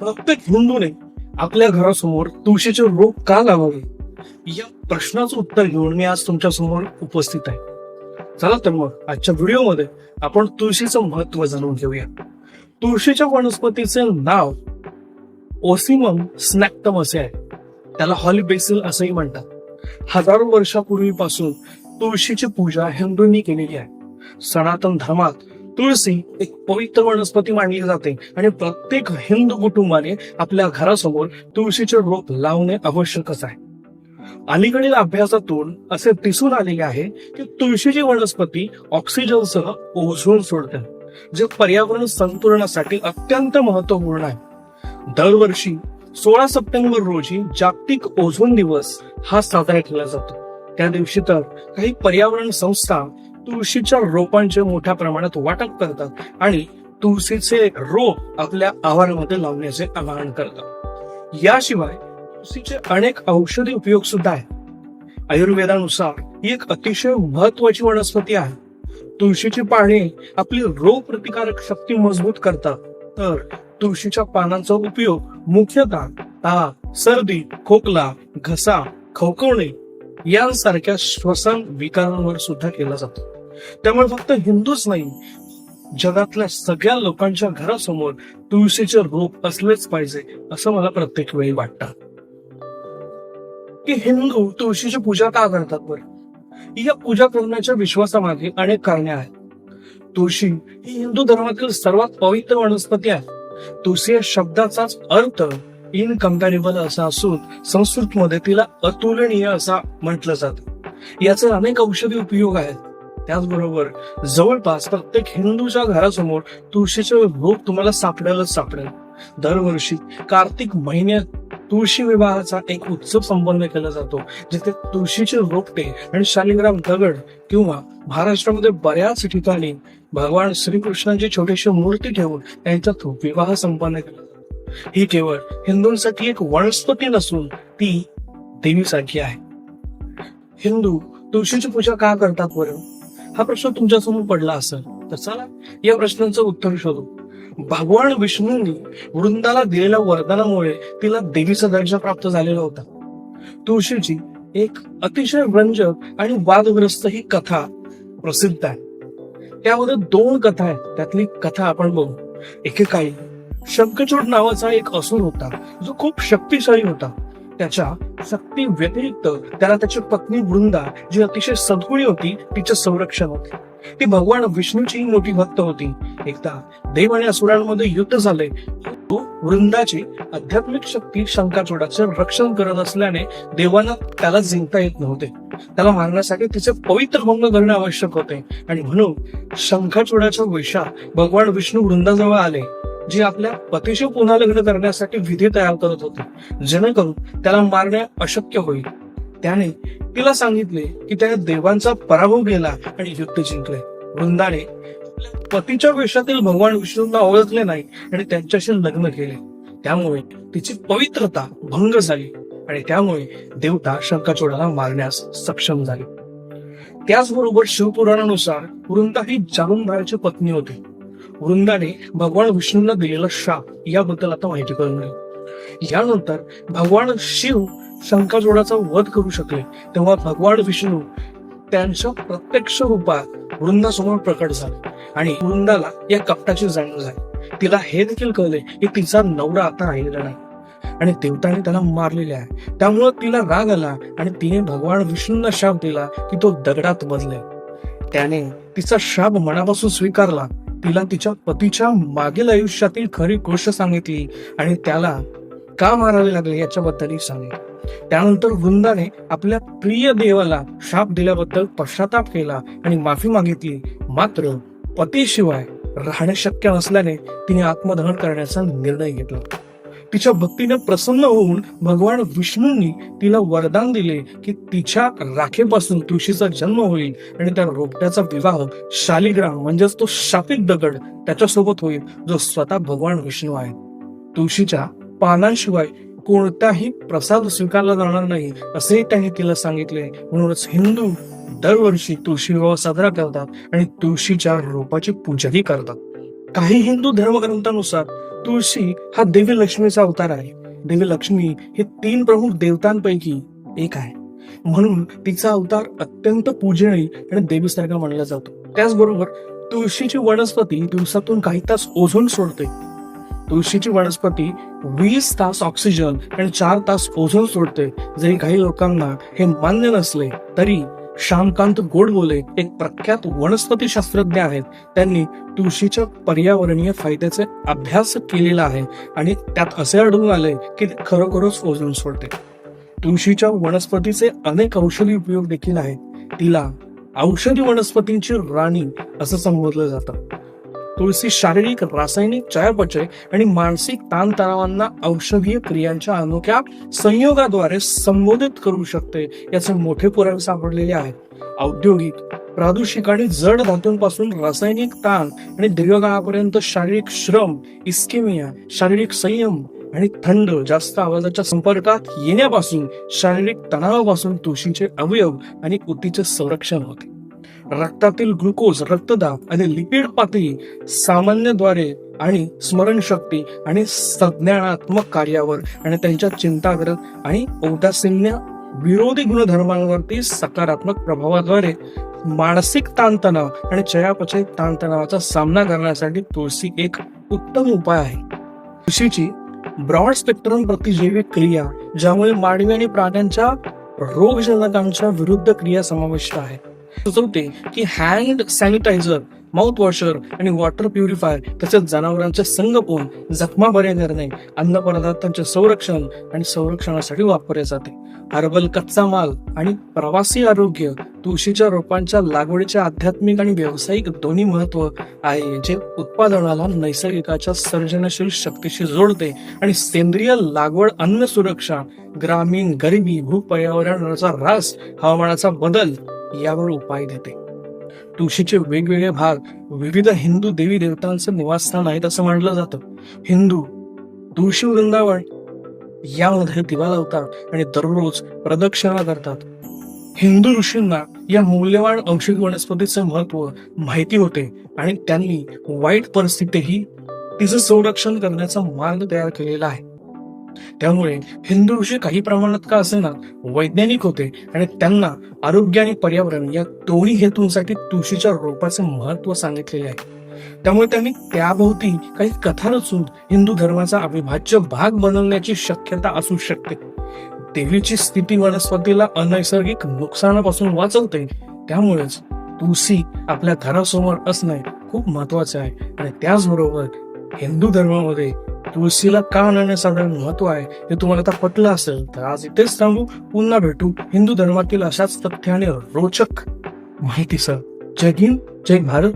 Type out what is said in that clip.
प्रत्येक हिंदूने आपल्या घरासमोर तुळशीचे रोप का लावावे? या प्रश्नाचं उत्तर घेऊन मी आज तुमच्यासमोर उपस्थित आहे. चला तर मग आजच्या व्हिडिओमध्ये आपण तुळशीचं महत्त्व जाणून घेऊया. तुळशीच्या वनस्पतीचे नाव ओसिमम स्नॅक्टम असे आहे. त्याला हॉली बेसिल असंही म्हणतात. हजारो वर्षापूर्वीपासून तुळशीची पूजा हिंदूंनी केलेली आहे. सनातन धर्मात तुळशी एक पवित्र वनस्पती मानली जाते आणि प्रत्येक हिंदू कुटुंबाने आपल्या घरासमोर तुळशीचे रोप लावणे आवश्यकच आहे. अलीकडील अभ्यासातून असे दिसून आलेले आहे की तुळशीची वनस्पती ऑक्सिजनसह ओझोन सोडते जे पर्यावरण संतुलनासाठी अत्यंत महत्त्वपूर्ण आहे. दरवर्षी सोळा सप्टेंबर रोजी जागतिक ओझोन दिवस हा साजरा केला जातो. त्या दिवशी तर काही पर्यावरण संस्था तुळशीच्या रोपांचे मोठ्या प्रमाणात वाटप करतात आणि तुळशीचे रोप आपल्या आहारामध्ये लावण्याचे आवाहन करतात. याशिवाय तुळशीचे अनेक औषधी उपयोग सुद्धा आहेत. आयुर्वेदानुसार ही एक अतिशय महत्वाची वनस्पती आहे. तुळशीची पाने आपली रोग प्रतिकारक शक्ती मजबूत करतात. तर तुळशीच्या पानांचा उपयोग मुख्यतः ताप सर्दी खोकला घसा खवखवणे यांसारख्या श्वसन विकारांवर सुद्धा केला जातो. त्यामुळे फक्त हिंदूच नाही जगातल्या सगळ्या लोकांच्या घरासमोर तुळशीचे रोप असलेच पाहिजे असं मला प्रत्येक वेळी वाटतं. की हिंदू तुळशीची पूजा का करतात बरं? या पूजा करण्याच्या विश्वासामागे अनेक कारणे आहेत. तुळशी ही हिंदू धर्मातील सर्वात पवित्र वनस्पती आहे. तुळशी या शब्दाचाच अर्थ इनकम्पॅरेबल असा असून संस्कृत मध्ये तिला अतुलनीय असा म्हटलं जात. याचे अनेक औषधी उपयोग आहेत. त्याचबरोबर जवळपास प्रत्येक हिंदूच्या घरासमोर तुळशीचे रोप तुम्हाला सापडेलच सापडेल. दरवर्षी कार्तिक महिन्यात तुळशी विवाहाचा एक उत्सव संपन्न केला जातो जिथे तुळशीचे रोपटे आणि शालिग्राम दगड किंवा महाराष्ट्रामध्ये बऱ्याच ठिकाणी भगवान श्रीकृष्णांची छोटीशी मूर्ती ठेवून त्यांच्यात विवाह संपन्न केला जातो. ही केवळ हिंदूंसाठी एक वनस्पती नसून ती देवीसारखी आहे. हिंदू तुळशीची पूजा का करतात बरं? हा प्रश्न तुमच्यासमोर पडला असेल तर चला या प्रश्नाचं उत्तर शोधू. भगवान विष्णूंनी वृंदाला दिलेल्या वरदानामुळे तिला देवीचा दर्जा प्राप्त झालेला होता. तुळशीची एक अतिशय रंजक आणि वादग्रस्त ही कथा प्रसिद्ध आहे. त्यामध्ये दोन कथा आहेत त्यातली कथा आपण बघू. एकेकाळी शंखचूड नावाचा एक असुर होता जो खूप शक्तिशाली होता. त्याच्या शक्ती व्यतिरिक्त त्याला त्याची पत्नी वृंदा जी अतिशय सद्गुणी होती तिचे संरक्षण होते. ती भगवान विष्णूची मोठी भक्त होती. एकदा देव आणि असुरांमध्ये युद्ध झाले. तो वृंदाची आध्यात्मिक शक्ती शंकाचोडाचे रक्षण करत असल्याने देवांना त्याला जिंकता येत नव्हते. त्याला मारण्यासाठी तिचे पवित्र भंग करणे आवश्यक होते. आणि म्हणून शंखाचोडाच्या वेशा भगवान विष्णू वृंदाजवळ आले. जी आपल्या पतीशी पुन्हा लग्न करण्यासाठी विधी तयार करत होती. जेणेकरून त्याला मारणे अशक्य होईल. त्याने तिला सांगितले की त्याने देवांचा पराभव केला आणि युद्ध जिंकले. वृंदाने पतीच्या वेशातील भगवान विष्णूंना ओळखले नाही आणि त्यांच्याशी लग्न केले. त्यामुळे तिची पवित्रता भंग झाली आणि त्यामुळे देवता शंकाचोडाला मारण्यास सक्षम झाले. त्याचबरोबर शिवपुराणानुसार वृंदा ही जालूनबाईची पत्नी होती. वृंदाने भगवान विष्णूंना दिलेला शाप याबद्दल आता माहिती करून घेऊ यानंतर भगवान शिव शंकाजोडाचा वध करू शकले तेव्हा भगवान विष्णू त्यांच्या प्रत्यक्ष रूपात वृंदासमोर प्रकट झाले आणि वृंदाला या कपटाची जाणीव झाली. तिला हे देखील कळले की तिचा नवरा आता राहिलेला नाही आणि देवताने त्याला मारलेले आहे. त्यामुळे तिला राग आला आणि तिने भगवान विष्णूंना शाप दिला की तो दगडात बदले त्याने तिचा शाप मनापासून स्वीकारला तिला तिच्या पतीच्या मागील आयुष्यातील खरी गोष्ट सांगितली आणि त्याला का मारावे लागले याच्याबद्दलही सांगितलं. त्यानंतर वृंदाने आपल्या प्रिय देवाला शाप दिल्याबद्दल पश्चाताप केला आणि माफी मागितली. मात्र पतीशिवाय राहणे शक्य नसल्याने तिने आत्मदहन करण्याचा निर्णय घेतला. तिच्या भक्तीने प्रसन्न होऊन भगवान विष्णूंनी तिला वरदान दिले की तिच्या राखेपासून तुळशीचा जन्म होईल आणि त्या रोपट्याचा विवाह शालिग्राम म्हणजेच तो शापित दगड त्याच्यासोबत होईल जो स्वतः भगवान विष्णू आहे. तुळशीच्या पानांशिवाय कोणताही प्रसाद स्वीकारला जाणार नाही असेही त्यांनी तिला सांगितले. म्हणूनच हिंदू दरवर्षी तुळशी विवाह साजरा करतात आणि तुळशीच्या रोपाची पूजाही करतात. काही हिंदू धर्मग्रंथानुसार तुळशी हा देवी लक्ष्मीचा अवतार आहे. देवी लक्ष्मी हे तीन प्रमुख देवतांपैकी एक आहे. म्हणून तिचा अवतार अत्यंत पूजनीय आणि देवीसारखा मानला जातो. त्याचबरोबर तुळशीची वनस्पती दिवसातून काही तास ओझोन सोडते. तुळशीची वनस्पती वीस तास ऑक्सिजन आणि चार तास ओझोन सोडते. जरी काही लोकांना हे मान्य नसले तरी श्यामकांत गोडबोले एक प्रख्यात वनस्पती शास्त्रज्ञ आहेत. त्यांनी तुळशीच्या पर्यावरणीय फायद्याचे अभ्यास केलेला आहे आणि त्यात असे आढळून आले की ते खरोखरच ओझोन सोडते. तुळशीच्या वनस्पतीचे अनेक औषधी उपयोग देखील आहेत. तिला औषधी वनस्पतींची राणी असं संबोधलं जातं. तुळशी शारीरिक रासायनिक चयापचय आणि मानसिक ताणतणावांना औषधीय क्रियांच्या अनोख्या संयोगाद्वारे संबोधित करू शकते याचे मोठे पुरावे सापडलेले आहेत. औद्योगिक प्रादूषिक आणि जड धातूंपासून रासायनिक ताण आणि दीर्घकाळापर्यंत शारीरिक श्रम इस्केमिया शारीरिक संयम आणि थंड जास्त आवाजाच्या संपर्कात येण्यापासून शारीरिक तणावापासून तुळशीचे अवयव आणि ऊतीचे संरक्षण होते. रक्तातील ग्लुकोज रक्तदाब आणि लिपिड पातळी सामान्यद्वारे आणि स्मरणशक्ती आणि संज्ञानात्मक कार्यावर आणि त्यांच्या चिंताग्रत आणि औदासीन्य विरोधी गुणधर्मांवरती सकारात्मक प्रभावाद्वारे मानसिक ताणतणाव आणि चयापचय ताणतणावाचा सामना करण्यासाठी तुळशी एक उत्तम उपाय आहे. तुळशीची ब्रॉड स्पेक्ट्रम प्रतिजैविक क्रिया ज्यामुळे मानवी आणि प्राण्यांच्या रोगजनकांच्या विरुद्ध क्रिया समाविष्ट आहे. सुचवते की हँड सॅनिटायझर माउथ वॉशर आणि वॉटर प्युरिफायर तसेच जनावरांचे संगोपन जखमा बरे करणे अन्न पदार्थांचे संरक्षण आणि संरक्षणासाठी वापरले जाते. हर्बल कच्चा माल आणि प्रवासी आरोग्य तुळशीच्या रोपांच्या लागवडीचे आध्यात्मिक आणि व्यावसायिक दोन्ही महत्त्व आहे जे उत्पादनाला नैसर्गिकाच्या सर्जनशील शक्तीशी जोडते आणि सेंद्रिय लागवड अन्न सुरक्षा ग्रामीण गरिबी भूपर्यावरणाचा ऱ्हास हवामानाचा बदल यावर उपाय देते. तुळशीचे वेगवेगळे भाग विविध हिंदू देवी देवतांचे निवासस्थान आहेत असं मानलं जातं. हिंदू तुळशी वृंदावन यामध्ये दिवा लावतात आणि दररोज प्रदक्षिणा करतात. हिंदू ऋषींना या मौल्यवान औषध वनस्पतीचे महत्त्व माहिती होते आणि त्यांनी वाईट परिस्थितीही तिचं संरक्षण करण्याचा मार्ग तयार केलेला आहे. त्यामुळे हिंदू ऋषी काही प्रमाणात का असेना वैज्ञानिक होते आणि त्यांना आरोग्य आणि पर्यावरण या दोन्ही हेतूंसाठी तुळशीच्या रोपाचे महत्त्व सांगितलेले आहे. त्यामुळे त्यांनी त्याभोवती काही कथा रचून हिंदू धर्माचा अविभाज्य भाग बनवण्याची शक्यता असू शकते. देवीची स्थिती वनस्पतीला अनैसर्गिक नुकसानापासून वाचवते त्यामुळेच तुळशी आपल्या घरासमोर असणे खूप महत्त्वाचे आहे. आणि त्याचबरोबर हिंदू धर्मामध्ये तुळशीला का आणण्यासाधारण महत्त्व आहे हे तुम्हाला आता पटलं असेल तर आज इथेच सांगू पुन्हा भेटू. हिंदू धर्मातील अशाच तथ्य आणि रोचक माहितीसह जय हिंद जय भारत.